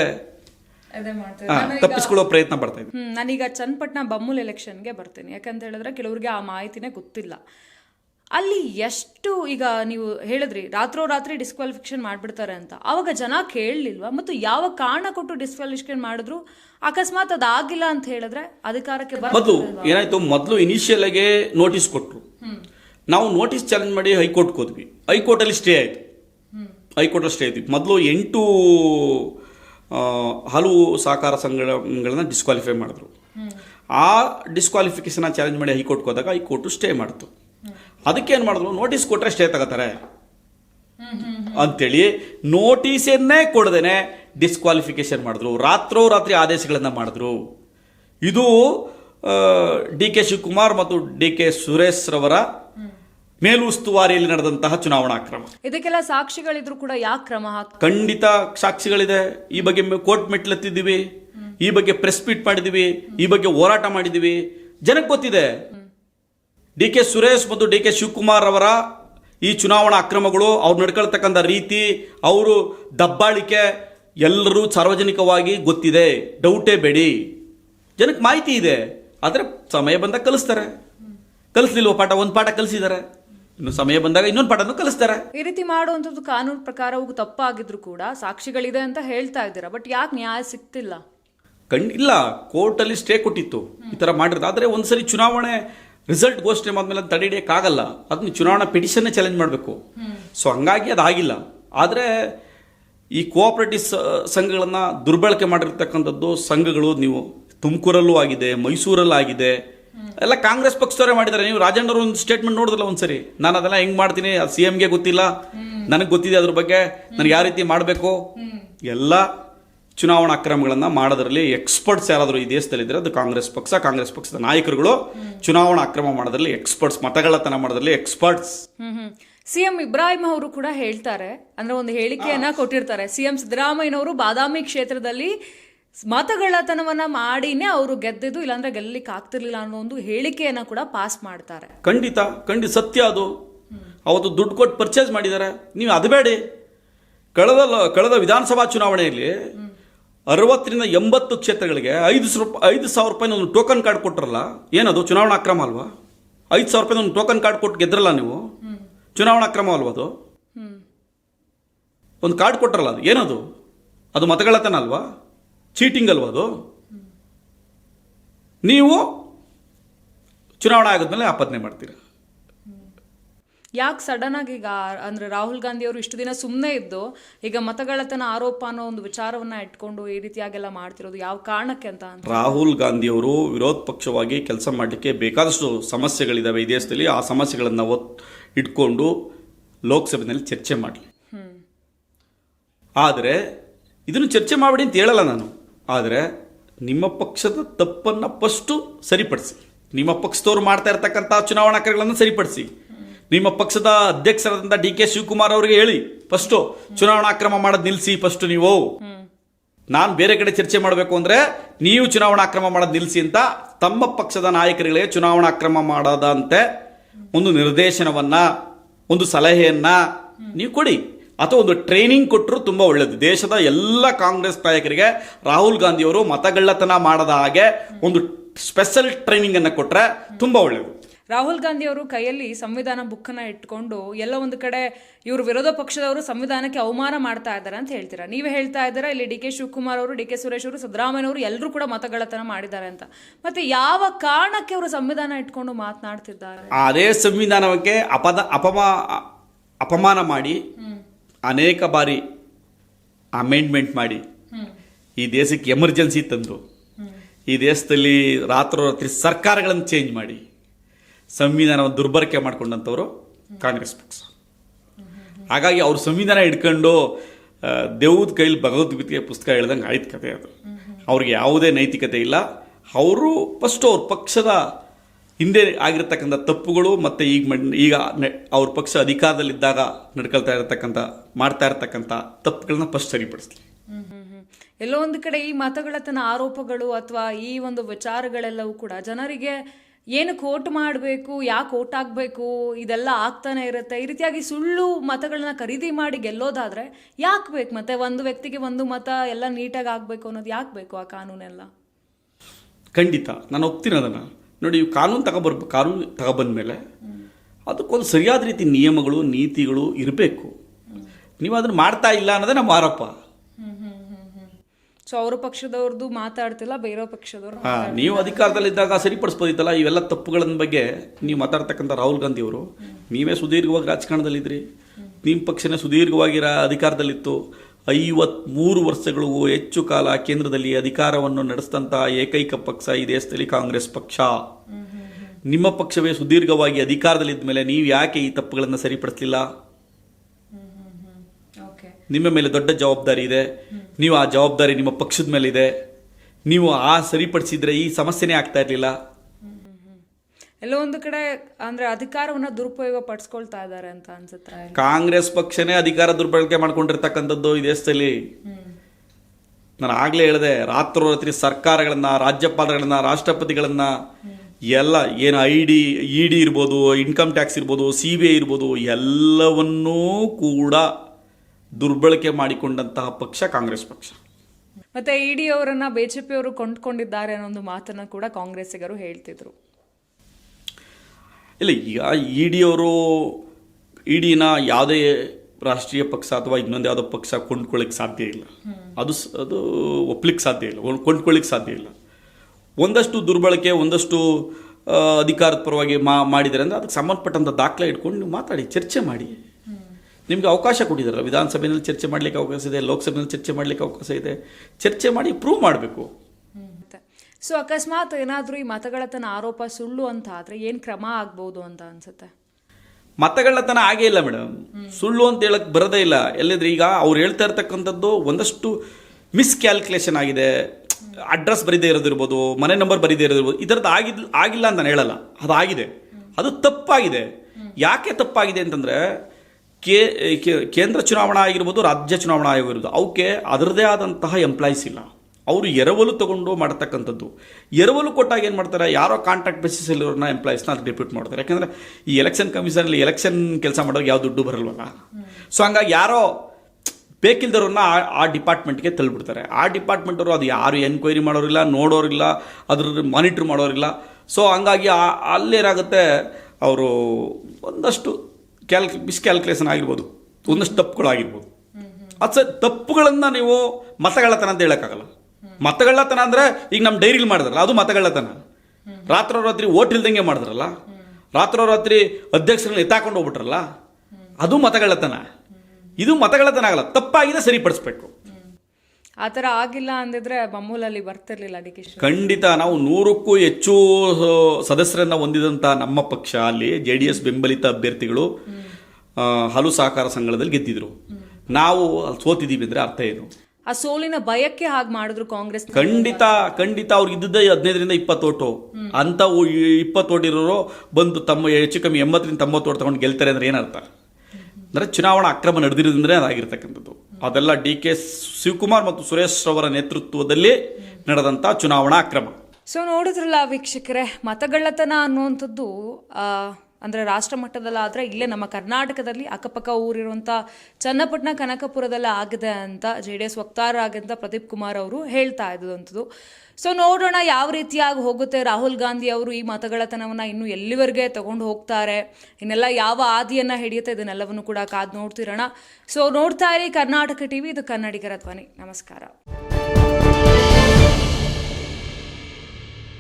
[SPEAKER 1] ಅದೇ ಮಾಡ್ತಾರೆ
[SPEAKER 2] ಹಾಂ ತಪ್ಪಿಸ್ಕೊಳ್ಳೋ ಪ್ರಯತ್ನ ಪಡ್ತಾ
[SPEAKER 1] ಇದ್ದೀನಿ ನಾನೀಗ ಚನ್ನಪಟ್ಟಣ ಬಮ್ಮೂಲ್ ಎಲೆಕ್ಷನ್ಗೆ ಬರ್ತೀನಿ. ಯಾಕಂತ ಹೇಳಿದ್ರೆ ಕೆಲವರಿಗೆ ಆ ಮಾಹಿತಿನೇ ಗೊತ್ತಿಲ್ಲ. ಅಲ್ಲಿ ಎಷ್ಟು ಈಗ ನೀವು ಹೇಳಿದ್ರಿ ರಾತ್ರೋರಾತ್ರಿ ಡಿಸ್ಕ್ವಾಲಿಫಿಕೇಷನ್ ಮಾಡಿಬಿಡ್ತಾರೆ ಅಂತ. ಆವಾಗ ಜನ ಕೇಳಲಿಲ್ವಾ? ಮತ್ತು ಯಾವ ಕಾರಣ ಕೊಟ್ಟು ಡಿಸ್ಕ್ವಾಲಿಫಿಕೇಷನ್ ಮಾಡಿದ್ರು? ಅಕಸ್ಮಾತ್ ಅದಾಗಿಲ್ಲ ಅಂತ ಹೇಳಿದ್ರೆ ಅಧಿಕಾರಕ್ಕೆ
[SPEAKER 2] ಮೊದಲು ಏನಾಯ್ತು? ಮೊದಲು ಇನಿಷಿಯಲ್ ಆಗಿ ನೋಟಿಸ್ ಕೊಟ್ಟರು ನಾವು ನೋಟಿಸ್ ಚಾಲೆಂಜ್ ಮಾಡಿ ಹೈಕೋರ್ಟ್ಗೆ ಹೋದ್ವಿ. ಹೈಕೋರ್ಟಲ್ಲಿ ಸ್ಟೇ ಆಯಿತು. ಹೈಕೋರ್ಟಲ್ಲಿ ಸ್ಟೇ ಆಯ್ತು ಮೊದಲು ಎಂಟು ಹಲವು ಸಹಕಾರ ಸಂಘಗಳನ್ನ ಡಿಸ್ಕ್ವಾಲಿಫೈ ಮಾಡಿದ್ರು. ಆ ಡಿಸ್ಕ್ವಾಲಿಫಿಕೇಶನ್ ಚಾಲೆಂಜ್ ಮಾಡಿ ಹೈಕೋರ್ಟ್ಗೆ ಹೋದಾಗ ಹೈಕೋರ್ಟು ಸ್ಟೇ ಮಾಡಿತು. ಅದಕ್ಕೆ ಏನು ಮಾಡಿದ್ರು? ನೋಟಿಸ್ ಕೊಟ್ಟರೆ ಸ್ಟೇ ತಗೋತಾರೆ. ಅಂತೇಳಿ ನೋಟಿಸನ್ನೇ ಕೊಡದೇನೆ ಡಿಸ್ಕ್ವಾಲಿಫಿಕೇಶನ್ ಮಾಡಿದ್ರು. ರಾತ್ರೋ ರಾತ್ರಿ ಆದೇಶಗಳನ್ನು ಮಾಡಿದ್ರು. ಇದು ಡಿ ಕೆ ಶಿವಕುಮಾರ್ ಮತ್ತು ಡಿ ಕೆ ಸುರೇಶ್ ರವರ ಮೇಲುಸ್ತುವಾರಿಯಲ್ಲಿ ನಡೆದಂತಹ ಚುನಾವಣಾ ಕ್ರಮ.
[SPEAKER 1] ಇದಕ್ಕೆಲ್ಲ ಸಾಕ್ಷಿಗಳಿದ್ರು ಕೂಡ ಯಾಕೆ ಕ್ರಮ
[SPEAKER 2] ಖಂಡಿತ ಸಾಕ್ಷಿಗಳಿದೆ. ಈ ಬಗ್ಗೆ ಕೋರ್ಟ್ ಮೆಟ್ಲೆತ್ತಿದ್ದೀವಿ ಈ ಬಗ್ಗೆ ಪ್ರೆಸ್ ಮೀಟ್ ಮಾಡಿದ್ದೀವಿ. ಈ ಬಗ್ಗೆ ಹೋರಾಟ ಮಾಡಿದ್ದೀವಿ. ಜನಕ್ಕೆ ಗೊತ್ತಿದೆ. ಡಿ ಕೆ ಸುರೇಶ್ ಮತ್ತು ಡಿ ಕೆ ಶಿವಕುಮಾರ್ ಅವರ ಈ ಚುನಾವಣಾ ಅಕ್ರಮಗಳು ಅವ್ರು ನಡ್ಕೊಳ್ತಕ್ಕಂಥ ರೀತಿ ಅವರು ದಬ್ಬಾಳಿಕೆ ಎಲ್ಲರೂ ಸಾರ್ವಜನಿಕವಾಗಿ ಗೊತ್ತಿದೆ. ಡೌಟೇ ಬೇಡಿ. ಜನಕ್ಕೆ ಮಾಹಿತಿ ಇದೆ. ಆದರೆ ಸಮಯ ಬಂದಾಗ ಕಲಿಸ್ತಾರೆ. ಕಲಿಸ್ಲಿಲ್ವ ಪಾಠ? ಒಂದು ಪಾಠ ಕಲಿಸಿದ್ದಾರೆ ಇನ್ನು ಸಮಯ ಬಂದಾಗ ಇನ್ನೊಂದು ಪಾಠನೂ ಕಲಿಸ್ತಾರೆ.
[SPEAKER 1] ಈ ರೀತಿ ಮಾಡುವಂಥದ್ದು ಕಾನೂನು ಪ್ರಕಾರವು ತಪ್ಪಾಗಿದ್ರು ಕೂಡ ಸಾಕ್ಷಿಗಳಿದೆ ಅಂತ ಹೇಳ್ತಾ ಇದ್ದೀರಾ. ಬಟ್ ಯಾಕೆ ನ್ಯಾಯ ಸಿಗ್ತಿಲ್ಲ
[SPEAKER 2] ಕಂಡಿಲ್ಲ ಕೋರ್ಟಲ್ಲಿ ಸ್ಟೇ ಕೊಟ್ಟಿತ್ತು. ಈ ಥರ ಮಾಡಿರೋದು. ಆದರೆ ಒಂದ್ಸರಿ ಚುನಾವಣೆ ರಿಸಲ್ಟ್ ಘೋಷಣೆ ಆದ್ಮೇಲೆ ಅದು ತಡೆಹಿಡಿಯೋಕ್ಕಾಗಲ್ಲ ಅದನ್ನ ಚುನಾವಣಾ ಪಿಟಿಷನ್ನೇ ಚಾಲೆಂಜ್ ಮಾಡಬೇಕು. ಸೊ ಹಂಗಾಗಿ ಅದಾಗಿಲ್ಲ ಆದರೆ ಈ ಕೋಆಪರೇಟಿವ್ ಸಂಘಗಳನ್ನು ದುರ್ಬಳಕೆ ಮಾಡಿರ್ತಕ್ಕಂಥದ್ದು ಸಂಘಗಳು ನೀವು ತುಮಕೂರಲ್ಲೂ ಆಗಿದೆ ಮೈಸೂರಲ್ಲೂ ಆಗಿದೆ. ಎಲ್ಲ ಕಾಂಗ್ರೆಸ್ ಪಕ್ಷದವರೇ ಮಾಡಿದ್ದಾರೆ. ನೀವು ರಾಜಣ್ಣವ್ರ ಒಂದು ಸ್ಟೇಟ್ಮೆಂಟ್ ನೋಡಿದ್ರಲ್ಲ ಒಂದ್ಸರಿ. ನಾನು ಅದೆಲ್ಲ ಹೆಂಗ್ ಮಾಡ್ತೀನಿ? ಅದು ಸಿ ಎಮ್ಗೆ ಗೊತ್ತಿಲ್ಲ. ನನಗೆ ಗೊತ್ತಿದೆ ಅದ್ರ ಬಗ್ಗೆ. ನನಗೆ ಯಾವ ರೀತಿ ಮಾಡಬೇಕು? ಎಲ್ಲ ಚುನಾವಣಾ ಅಕ್ರಮಗಳನ್ನು ಮಾಡೋದ್ರಲ್ಲಿ ಎಕ್ಸ್ಪರ್ಟ್ಸ್ ಯಾರಾದರೂ ಈ ದೇಶದಲ್ಲಿ ದೇಶದಲ್ಲಿದ್ದರೆ ಅದು ಕಾಂಗ್ರೆಸ್ ಪಕ್ಷ ಕಾಂಗ್ರೆಸ್ ಪಕ್ಷದ ನಾಯಕರುಗಳು ಚುನಾವಣಾ ಅಕ್ರಮ ಮಾಡೋದ್ರಲ್ಲಿ ಎಕ್ಸ್ಪರ್ಟ್ಸ್ ಮತಗಳತನ ಮಾಡೋದ್ರಲ್ಲಿ ಎಕ್ಸ್ಪರ್ಟ್ಸ್
[SPEAKER 1] ಸಿಎಂ ಇಬ್ರಾಹಿಂ ಅವರು ಕೂಡ ಹೇಳ್ತಾರೆ ಅಂದ್ರೆ ಒಂದು ಹೇಳಿಕೆಯನ್ನ ಕೊಟ್ಟಿರ್ತಾರೆ. ಸಿಎಂ ಸಿದ್ದರಾಮಯ್ಯನವರು ಬಾದಾಮಿ ಕ್ಷೇತ್ರದಲ್ಲಿ ಮತಗಳತನವನ್ನ ಮಾಡಿನೇ ಅವರು ಗೆದ್ದಿದ್ದು ಇಲ್ಲಾಂದ್ರೆ ಗೆಲ್ಲಲಿಕ್ಕೆ ಆಗ್ತಿರ್ಲಿಲ್ಲ ಅನ್ನೋ ಒಂದು ಹೇಳಿಕೆಯನ್ನ ಕೂಡ ಪಾಸ್ ಮಾಡ್ತಾರೆ.
[SPEAKER 2] ಖಂಡಿತ ಖಂಡಿತ ಸತ್ಯ ಅದು. ಅವತ್ತು ದುಡ್ಡು ಕೊಟ್ಟು ಪರ್ಚೇಸ್ ಮಾಡಿದ್ದಾರೆ ನೀವು ಅದು ಬೇಡಿ. ಕಳೆದ ಕಳೆದ ವಿಧಾನಸಭಾ ಚುನಾವಣೆಯಲ್ಲಿ ಅರವತ್ತರಿಂದ ಎಂಬತ್ತು ಕ್ಷೇತ್ರಗಳಿಗೆ ಐದು ರೂಪಾಯಿ ಐದು ಸಾವಿರ ರೂಪಾಯಿ ಒಂದು ಟೋಕನ್ ಕಾರ್ಡ್ ಕೊಟ್ಟರಲ್ಲ ಏನದು? ಚುನಾವಣಾ ಅಕ್ರಮ ಅಲ್ವಾ? ಐದು ಸಾವಿರ ರೂಪಾಯಿ ಒಂದು ಟೋಕನ್ ಕಾರ್ಡ್ ಕೊಟ್ಟು ಗೆದ್ರಲ್ಲ ನೀವು? ಚುನಾವಣಾ ಅಕ್ರಮ ಅಲ್ವಾ ಅದು? ಒಂದು ಕಾರ್ಡ್ ಕೊಟ್ಟರಲ್ಲ ಅದು. ಏನದು? ಅದು ಮತಗಳತನ ಅಲ್ವಾ? ಚೀಟಿಂಗ್ ಅಲ್ವಾ ಅದು? ನೀವು ಚುನಾವಣಾ ಆಗೋದ್ಮೇಲೆ ಆಪಾದನೆ ಮಾಡ್ತೀರಾ?
[SPEAKER 1] ಯಾಕೆ ಸಡನ್ ಆಗಿ ಈಗ, ಅಂದ್ರೆ ರಾಹುಲ್ ಗಾಂಧಿ ಅವರು ಇಷ್ಟು ದಿನ ಸುಮ್ಮನೆ ಇದ್ದು, ಈಗ ಮತಗಳತನ ಆರೋಪ ಅನ್ನೋ ಒಂದು ವಿಚಾರವನ್ನ ಇಟ್ಕೊಂಡು ಈ ರೀತಿಯಾಗೆಲ್ಲ ಮಾಡ್ತಿರೋದು ಯಾವ ಕಾರಣಕ್ಕೆ ಅಂತ ರಾಹುಲ್
[SPEAKER 2] ರಾಹುಲ್ ಗಾಂಧಿಯವರು ವಿರೋಧ ಪಕ್ಷವಾಗಿ ಕೆಲಸ ಮಾಡಲಿಕ್ಕೆ ಬೇಕಾದಷ್ಟು ಸಮಸ್ಯೆಗಳಿದ್ದಾವೆ ಈ ದೇಶದಲ್ಲಿ. ಆ ಸಮಸ್ಯೆಗಳನ್ನು ಒತ್, ಇಟ್ಕೊಂಡು ಲೋಕಸಭೆಯಲ್ಲಿ ಚರ್ಚೆ ಮಾಡಲಿ. ಆದರೆ, ಇದನ್ನು ಚರ್ಚೆ ಮಾಡಬೇಡಿ ಅಂತ ಹೇಳಲ್ಲ ನಾನು. ಆದರೆ, ನಿಮ್ಮ ಪಕ್ಷದ ತಪ್ಪನ್ನು ಫಸ್ಟು ಸರಿಪಡಿಸಿ. ನಿಮ್ಮ ಪಕ್ಷದವ್ರು ಮಾಡ್ತಾ ಇರ್ತಕ್ಕಂಥ ಚುನಾವಣಾ ಕಾರ್ಯಗಳನ್ನು ಸರಿಪಡಿಸಿ. ನಿಮ್ಮ ಪಕ್ಷದ ಅಧ್ಯಕ್ಷರಾದಂಥ ಡಿ ಕೆ ಶಿವಕುಮಾರ್ ಅವರಿಗೆ ಹೇಳಿ. ಫಸ್ಟ್ ಚುನಾವಣಾ ಅಕ್ರಮ ಮಾಡೋದು ನಿಲ್ಲಿಸಿ ಫಸ್ಟ್ ನೀವು. ನಾನು ಬೇರೆ ಕಡೆ ಚರ್ಚೆ ಮಾಡಬೇಕು ಅಂದರೆ ನೀವು ಚುನಾವಣಾ ಅಕ್ರಮ ಮಾಡೋದು ನಿಲ್ಲಿಸಿ ಅಂತ ತಮ್ಮ ಪಕ್ಷದ ನಾಯಕರುಗಳಿಗೆ ಚುನಾವಣಾ ಅಕ್ರಮ ಮಾಡದಂತೆ ಒಂದು ನಿರ್ದೇಶನವನ್ನ, ಒಂದು ಸಲಹೆಯನ್ನ ನೀವು ಕೊಡಿ. ಅಥವಾ ಒಂದು ಟ್ರೈನಿಂಗ್ ಕೊಟ್ಟರು ತುಂಬ ಒಳ್ಳೆಯದು ದೇಶದ ಎಲ್ಲ ಕಾಂಗ್ರೆಸ್ ನಾಯಕರಿಗೆ ರಾಹುಲ್ ಗಾಂಧಿಯವರು ಮತಗಳ್ಳತನ ಮಾಡದ ಹಾಗೆ ಒಂದು ಸ್ಪೆಷಲ್ ಟ್ರೈನಿಂಗ್ ಅನ್ನು ಕೊಟ್ಟರೆ ತುಂಬ ಒಳ್ಳೆಯದು
[SPEAKER 1] ರಾಹುಲ್ ಗಾಂಧಿ ಅವರು ಕೈಯಲ್ಲಿ ಸಂವಿಧಾನ ಬುಕ್ಕನ್ನ ಇಟ್ಕೊಂಡು ಎಲ್ಲ ಒಂದು ಕಡೆ ಇವರು ವಿರೋಧ ಪಕ್ಷದವರು ಸಂವಿಧಾನಕ್ಕೆ ಅವಮಾನ ಮಾಡ್ತಾ ಇದ್ದಾರೆ ಅಂತ ಹೇಳ್ತೀರಾ? ನೀವೇ ಹೇಳ್ತಾ ಇದ್ದೀರಾ, ಇಲ್ಲಿ ಡಿ ಕೆ ಶಿವಕುಮಾರ್ ಅವರು, ಡಿ ಕೆ ಸುರೇಶ್ ಅವರು ಸಿದ್ದರಾಮಯ್ಯನವರು ಎಲ್ಲರೂ ಕೂಡ ಮತಗಳತನ ಮಾಡಿದ್ದಾರೆ ಅಂತ. ಮತ್ತೆ ಯಾವ ಕಾರಣಕ್ಕೆ ಅವರು ಸಂವಿಧಾನ ಇಟ್ಕೊಂಡು ಮಾತನಾಡ್ತಿದ್ದಾರೆ?
[SPEAKER 2] ಅದೇ ಸಂವಿಧಾನಕ್ಕೆ ಅಪದ, ಅಪಮಾ, ಅಪಮಾನ ಮಾಡಿ, ಅನೇಕ ಬಾರಿ ಅಮೆಂಡ್ಮೆಂಟ್ ಮಾಡಿ, ಈ ದೇಶಕ್ಕೆ ಎಮರ್ಜೆನ್ಸಿ ತಂದು, ಈ ದೇಶದಲ್ಲಿ ರಾತ್ರೋರಾತ್ರಿ ಸರ್ಕಾರಗಳನ್ನು ಚೇಂಜ್ ಮಾಡಿ ಸಂವಿಧಾನವನ್ನು ದುರ್ಬಳಕೆ ಮಾಡ್ಕೊಂಡಂಥವರು ಕಾಂಗ್ರೆಸ್ ಪಕ್ಷ. ಹಾಗಾಗಿ ಅವ್ರ ಸಂವಿಧಾನ ಹಿಡ್ಕೊಂಡು ದೇವದ ಕೈಲಿ ಭಗವದ್ಗೀತೆಯ ಪುಸ್ತಕ ಹೇಳ್ದಂಗೆ ಆಯ್ತು ಕತೆ ಅದು. ಅವ್ರಿಗೆ ಯಾವುದೇ ನೈತಿಕತೆ ಇಲ್ಲ. ಅವರು ಫಸ್ಟ್ ಅವ್ರ ಪಕ್ಷದ ಹಿಂದೆ ಆಗಿರತಕ್ಕಂಥ ತಪ್ಪುಗಳು ಮತ್ತು ಈಗ ಈಗ ಅವ್ರ ಪಕ್ಷ ಅಧಿಕಾರದಲ್ಲಿದ್ದಾಗ ನಡ್ಕೊಳ್ತಾ ಇರತಕ್ಕಂಥ, ಮಾಡ್ತಾ ಇರತಕ್ಕಂಥ ತಪ್ಪುಗಳನ್ನ ಫಸ್ಟ್ ಸರಿಪಡಿಸ್ಲಿ.
[SPEAKER 1] ಎಲ್ಲೋ ಒಂದು ಕಡೆ ಈ ಮತಗಳತನ ಆರೋಪಗಳು ಅಥವಾ ಈ ಒಂದು ವಿಚಾರಗಳೆಲ್ಲವೂ ಕೂಡ ಜನರಿಗೆ ಏನಕ್ಕೆ ಓಟ್ ಮಾಡಬೇಕು, ಯಾಕೆ ಓಟ್ ಆಗಬೇಕು ಇದೆಲ್ಲ ಆಗ್ತಾನೆ ಇರುತ್ತೆ. ಈ ರೀತಿಯಾಗಿ ಸುಳ್ಳು ಮತಗಳನ್ನ ಖರೀದಿ ಮಾಡಿ ಗೆಲ್ಲೋದಾದರೆ ಯಾಕೆ ಬೇಕು? ಮತ್ತೆ ಒಂದು ವ್ಯಕ್ತಿಗೆ ಒಂದು ಮತ ಎಲ್ಲ ನೀಟಾಗಿ ಆಗಬೇಕು ಅನ್ನೋದು ಯಾಕೆ ಬೇಕು ಆ ಕಾನೂನೆಲ್ಲ?
[SPEAKER 2] ಖಂಡಿತ. ನಾನು ಒಪ್ತೀನಿ ಅದನ್ನು. ನೋಡಿ ಕಾನೂನು ತಗೊಬರ್ ಕಾನೂನು ತಗೊಬಂದ್ಮೇಲೆ ಅದಕ್ಕೊಂದು ಸರಿಯಾದ ರೀತಿ ನಿಯಮಗಳು, ನೀತಿಗಳು ಇರಬೇಕು. ನೀವು ಅದನ್ನು ಮಾಡ್ತಾ ಇಲ್ಲ ಅನ್ನೋದೇ ನಮ್ಮ ಆರೋಪ.
[SPEAKER 1] ಸೊ ಅವ್ರ ಪಕ್ಷದವ್ರದ್ದು ಮಾತಾಡ್ತಿಲ್ಲ ಬೇರೆ ಪಕ್ಷದವ್ರು
[SPEAKER 2] ನೀವು ನೀವು ಅಧಿಕಾರದಲ್ಲಿದ್ದಾಗ ಸರಿಪಡಿಸ್ಬೋದಿತ್ತಲ್ಲ ಇವೆಲ್ಲ ತಪ್ಪುಗಳ ಬಗ್ಗೆ ನೀವು ಮಾತಾಡ್ತಕ್ಕಂಥ ರಾಹುಲ್ ಗಾಂಧಿ ಅವರು. ನೀವೇ ಸುದೀರ್ಘವಾಗಿ ರಾಜಕಾರಣದಲ್ಲಿದ್ರಿ. ನಿಮ್ಮ ಪಕ್ಷನೇ ಸುದೀರ್ಘವಾಗಿ ರಾ ಅಧಿಕಾರದಲ್ಲಿತ್ತು. ಐವತ್ಮೂರು ವರ್ಷಗಳಿಗೂ ಹೆಚ್ಚು ಕಾಲ ಕೇಂದ್ರದಲ್ಲಿ ಅಧಿಕಾರವನ್ನು ನಡೆಸಿದಂತಹ ಏಕೈಕ ಪಕ್ಷ ಈ ದೇಶದಲ್ಲಿ ಕಾಂಗ್ರೆಸ್ ಪಕ್ಷ. ನಿಮ್ಮ ಪಕ್ಷವೇ ಸುದೀರ್ಘವಾಗಿ ಅಧಿಕಾರದಲ್ಲಿದ್ದ ಮೇಲೆ ನೀವು ಯಾಕೆ ಈ ತಪ್ಪುಗಳನ್ನು ಸರಿಪಡಿಸಲಿಲ್ಲ? ನಿಮ್ಮ ಮೇಲೆ ದೊಡ್ಡ ಜವಾಬ್ದಾರಿ ಇದೆ. ನೀವು ಆ ಜವಾಬ್ದಾರಿ ನಿಮ್ಮ ಪಕ್ಷದ ಮೇಲೆ ಇದೆ ನೀವು ಆ ಸರಿಪಡಿಸಿದ್ರೆ ಈ ಸಮಸ್ಯೆನೇ ಆಗ್ತಾ ಇರಲಿಲ್ಲ.
[SPEAKER 1] ಎಲ್ಲೋ ಒಂದು ಕಡೆ ಅಂದ್ರೆ ಅಧಿಕಾರವನ್ನ ದುರುಪಯೋಗ ಪಡಿಸ್ಕೊಳ್ತಾ ಇದ್ದಾರೆ ಅಂತ ಅನ್ಸುತ್ತೆ
[SPEAKER 2] ಕಾಂಗ್ರೆಸ್ ಪಕ್ಷನೇ ಅಧಿಕಾರ ದುರ್ಬಳಕೆ ಮಾಡ್ಕೊಂಡಿರ್ತಕ್ಕಂಥದ್ದು ಈ ದೇಶದಲ್ಲಿ. ನಾನು ಆಗ್ಲೇ ಹೇಳಿದೆ ರಾತ್ರೋರಾತ್ರಿ ಸರ್ಕಾರಗಳನ್ನ ರಾಜ್ಯಪಾಲಗಳನ್ನ ರಾಷ್ಟ್ರಪತಿಗಳನ್ನ ಎಲ್ಲ ಏನು ಐ ಡಿ ಇ ಡಿ ಇರ್ಬೋದು ಇನ್ಕಮ್ ಟ್ಯಾಕ್ಸ್ ಇರ್ಬೋದು ಸಿ ಬಿ ಐ ಇರ್ಬೋದು ಎಲ್ಲವನ್ನೂ ಕೂಡ ದುರ್ಬಳಕೆ ಮಾಡಿಕೊಂಡಂತಹ ಪಕ್ಷ ಕಾಂಗ್ರೆಸ್ ಪಕ್ಷ.
[SPEAKER 1] ಮತ್ತೆ ಇಡಿ ಅವರನ್ನ ಬಿಜೆಪಿ ಅವರು ಕೊಂಡ್ಕೊಂಡಿದ್ದಾರೆ ಅನ್ನೋ ಒಂದು ಮಾತನ್ನ ಕೂಡ ಕಾಂಗ್ರೆಸ್ಸಿಗರು ಹೇಳ್ತಿದ್ರು.
[SPEAKER 2] ಇಲ್ಲ ಈಗ ಇಡಿ ಡಿ ಅವರು ಇಡಿನ ಯಾವುದೇ ರಾಷ್ಟ್ರೀಯ ಪಕ್ಷ ಅಥವಾ ಇನ್ನೊಂದು ಯಾವುದೋ ಪಕ್ಷ ಕೊಂಡ್ಕೊಳ್ಳಿಕ್ ಸಾಧ್ಯ ಇಲ್ಲ. ಅದು ಅದು ಒಪ್ಲಿಕ್ಕೆ ಸಾಧ್ಯ ಇಲ್ಲ ಕೊಂಡ್ಕೊಳ್ಳಿಕ್ ಕೊಂಡ್ಕೊಳ್ಳಿಕ್ಕೆ ಸಾಧ್ಯ ಇಲ್ಲ. ಒಂದಷ್ಟು ದುರ್ಬಳಕೆ ಒಂದಷ್ಟು ಅಧಿಕಾರದ ಪರವಾಗಿ ಮಾ ಮಾಡಿದರೆ ಅಂದರೆ ಅದಕ್ಕೆ ಸಂಬಂಧಪಟ್ಟಂಥ ದಾಖಲೆ ಇಟ್ಕೊಂಡು ನೀವು ಮಾತಾಡಿ ಚರ್ಚೆ ಮಾಡಿ. ನಿಮಗೆ ಅವಕಾಶ ಕೊಟ್ಟಿದ್ದಾರೆ. ವಿಧಾನಸಭೆಯಲ್ಲಿ ಚರ್ಚೆ ಮಾಡಲಿಕ್ಕೆ ಅವಕಾಶ ಇದೆ ಲೋಕಸಭೆಯಲ್ಲಿ ಚರ್ಚೆ ಮಾಡಲಿಕ್ಕೆ ಅವಕಾಶ ಇದೆ. ಚರ್ಚೆ ಮಾಡಿ ಪ್ರೂವ್ ಮಾಡಬೇಕು.
[SPEAKER 1] ಸೊ ಅಕಸ್ಮಾತ್ ಏನಾದರೂ ಈ ಮತಗಳತನ ಆರೋಪ ಸುಳ್ಳು ಅಂತ ಆದರೆ ಏನು ಕ್ರಮ ಆಗ್ಬೋದು ಅಂತ ಅನ್ಸುತ್ತೆ?
[SPEAKER 2] ಮತಗಳತನ ಆಗೇ ಇಲ್ಲ ಮೇಡಮ್. ಸುಳ್ಳು ಅಂತ ಹೇಳಕ್ಕೆ ಬರೋದೇ ಇಲ್ಲ. ಎಲ್ಲಿದ್ರೆ ಈಗ ಅವ್ರು ಹೇಳ್ತಾ ಇರ್ತಕ್ಕಂಥದ್ದು ಒಂದಷ್ಟು ಮಿಸ್ ಕ್ಯಾಲ್ಕುಲೇಷನ್ ಆಗಿದೆ. ಅಡ್ರೆಸ್ ಬರೀದೇ ಇರೋದಿರ್ಬೋದು ಮನೆ ನಂಬರ್ ಬರೀದೇ ಇರೋದಿರ್ಬೋದು ಇದರದ್ದು ಆಗಿದ್ ಆಗಿಲ್ಲ ಅಂತ ನಾನು ಹೇಳಲ್ಲ ಅದಾಗಿದೆ ಅದು ತಪ್ಪಾಗಿದೆ. ಯಾಕೆ ತಪ್ಪಾಗಿದೆ ಅಂತಂದ್ರೆ ಕೇ ಕೇಂದ್ರ ಚುನಾವಣಾ ಆಗಿರ್ಬೋದು ರಾಜ್ಯ ಚುನಾವಣಾ ಆಗಿರ್ಬೋದು ಅವಕ್ಕೆ ಅದರದೇ ಆದಂತಹ ಎಂಪ್ಲಾಯೀಸ್ ಇಲ್ಲ. ಅವರು ಎರವಲು ತಗೊಂಡು ಮಾಡತಕ್ಕಂಥದ್ದು. ಎರವಲು ಕೊಟ್ಟಾಗ ಏನು ಮಾಡ್ತಾರೆ? ಯಾರೋ ಕಾಂಟ್ರಾಕ್ಟ್ ಬೇಸಿಸ್ ಇರೋರ್ನ ಎಂಪ್ಲಾಯೀಸ್ನ ಅದು ಡಿಪ್ಯೂಟ್ ಮಾಡ್ತಾರೆ. ಯಾಕಂದ್ರೆ ಈ ಎಲೆಕ್ಷನ್ ಕಮಿಷನಲ್ಲಿ ಎಲೆಕ್ಷನ್ ಕೆಲಸ ಮಾಡೋಕ್ಕೆ ಯಾವ ದುಡ್ಡು ಬರಲ್ವಲ್ಲ? ಸೊ ಹಂಗಾಗಿ ಯಾರೋ ಬೇಕಿಲ್ದವ್ರನ್ನ ಆ- ಡಿಪಾರ್ಟ್ಮೆಂಟ್ಗೆ ತಳ್ಳಿಬಿಡ್ತಾರೆ ಆ ಡಿಪಾರ್ಟ್ಮೆಂಟವರು ಅದು ಯಾರು ಎನ್ಕ್ವೈರಿ ಮಾಡೋರಿಲ್ಲ, ನೋಡೋರಿಲ್ಲ ಅದ್ರ ಮಾನಿಟ್ರ್ ಮಾಡೋರಿಲ್ಲ. ಸೊ ಹಂಗಾಗಿ ಅಲ್ಲೇನಾಗುತ್ತೆ? ಅವರು ಒಂದಷ್ಟು ಕ್ಯಾಲ್ಕ್ ಮಿಸ್ಕ್ಯಾಲ್ಕುಲೇಷನ್ ಆಗಿರ್ಬೋದು. ಒಂದಷ್ಟು ತಪ್ಪುಗಳಾಗಿರ್ಬೋದು. ಅದು ಸರ್, ತಪ್ಪುಗಳನ್ನು ನೀವು ಮತಗಳತನ ಅಂತ ಹೇಳೋಕ್ಕಾಗಲ್ಲ. ಮತಗಳತನ ಅಂದರೆ ಈಗ ನಮ್ಮ ಡೈರಿಲಿ ಮಾಡಿದ್ರಲ್ಲ, ಅದು ಮತಗಳತನ ರಾತ್ರೋರಾತ್ರಿ ಓಟ್ ಇಲ್ದಂಗೆ ಮಾಡಿದ್ರಲ್ಲ, ರಾತ್ರೋರಾತ್ರಿ ಅಧ್ಯಕ್ಷರನ್ನ ಎತ್ತಾಕೊಂಡು ಹೋಗ್ಬಿಟ್ರಲ್ಲ, ಅದು ಮತಗಳತನ ಇದು ಮತಗಳತನ ಆಗಲ್ಲ, ತಪ್ಪಾಗಿದೆ ಸರಿಪಡಿಸ್ಬೇಕು.
[SPEAKER 1] ಆತರ ಆಗಿಲ್ಲ ಅಂದಿದ್ರೆ ಬಮ್ಮೂಲಲ್ಲಿ ಬರ್ತಿರ್ಲಿಲ್ಲ ಡಿ ಕೆ
[SPEAKER 2] ಖಂಡಿತ ನಾವು ನೂರಕ್ಕೂ ಹೆಚ್ಚು ಸದಸ್ಯರನ್ನ ಹೊಂದಿದಂತ ನಮ್ಮ ಪಕ್ಷ ಅಲ್ಲಿ ಜೆ ಡಿ ಎಸ್ ಬೆಂಬಲಿತ ಅಭ್ಯರ್ಥಿಗಳು ಹಲವು ಹಾಲು ಸಹಕಾರ ಸಂಘದಲ್ಲಿ ಗೆದ್ದಿದ್ರು. ನಾವು ಅಲ್ಲಿ ಸೋತಿದ್ದೀವಿ ಅಂದ್ರೆ ಅರ್ಥ ಏನು?
[SPEAKER 1] ಆ ಸೋಲಿನ ಭಯಕ್ಕೆ ಹಾಗೆ ಮಾಡಿದ್ರು ಕಾಂಗ್ರೆಸ್
[SPEAKER 2] ಖಂಡಿತ ಖಂಡಿತ ಅವ್ರಿಗೆ ಇದ್ದದ್ದೇ ಹದಿನೈದರಿಂದ ಇಪ್ಪತ್ತೋಟು. ಓಟು ಅಂತ ಇಪ್ಪತ್ತು ಓಟ್ ಇರೋರು ಬಂದು ತಮ್ಮ ಹೆಚ್ಚು ಕಮ್ಮಿ ಎಂಬತ್ತರಿಂದ ತೊಂಬತ್ತು ಓಟ್ ತಗೊಂಡು ಗೆಲ್ತಾರೆ ಅಂದ್ರೆ ಏನರ್ಥ? ಅಂದ್ರೆ ಚುನಾವಣಾ ಅಕ್ರಮ ನಡೆದಿರೋದಂದ್ರೆ ಅದಾಗಿರ್ತಕ್ಕಂಥದ್ದು. ಅದೆಲ್ಲ ಡಿ ಕೆ ಶಿವಕುಮಾರ್ ಮತ್ತು ಸುರೇಶ್ ಅವರ ನೇತೃತ್ವದಲ್ಲಿ ನಡೆದಂತ ಚುನಾವಣಾ ಕ್ರಮ.
[SPEAKER 1] ಸೊ ನೋಡಿದ್ರಲ್ಲ ವೀಕ್ಷಕರೇ, ಮತಗಳ್ಳತನ ಅನ್ನುವಂಥದ್ದು ಅಂದ್ರೆ ರಾಷ್ಟ್ರ ಮಟ್ಟದಲ್ಲಾದರೆ ಇಲ್ಲೇ ನಮ್ಮ ಕರ್ನಾಟಕದಲ್ಲಿ ಅಕ್ಕಪಕ್ಕ ಊರಿರುವಂಥ ಚನ್ನಪಟ್ಟಣ ಕನಕಪುರದಲ್ಲಿ ಆಗಿದೆ ಅಂತ ಜೆ ಡಿ ಎಸ್ ವಕ್ತಾರರಾಗಿದ್ದ ಪ್ರದೀಪ್ ಕುಮಾರ್ ಅವರು ಹೇಳ್ತಾ ಇದ್ದಂಥದ್ದು. ಸೊ ನೋಡೋಣ ಯಾವ ರೀತಿಯಾಗಿ ಹೋಗುತ್ತೆ. ರಾಹುಲ್ ಗಾಂಧಿ ಅವರು ಈ ಮತಗಳತನವನ್ನು ಇನ್ನೂ ಎಲ್ಲಿವರೆಗೆ ತಗೊಂಡು ಹೋಗ್ತಾರೆ? ಇನ್ನೆಲ್ಲ ಯಾವ ಆದಿಯನ್ನು ಹಿಡಿಯುತ್ತೆ? ಇದನ್ನೆಲ್ಲವನ್ನು ಕೂಡ ಕಾದು ನೋಡ್ತಿರೋಣ. ಸೊ ನೋಡ್ತಾ ಇರಿ ಕರ್ನಾಟಕ ಟಿವಿ. ಇದು ಕನ್ನಡಿಗರ ಧ್ವನಿ. ನಮಸ್ಕಾರ.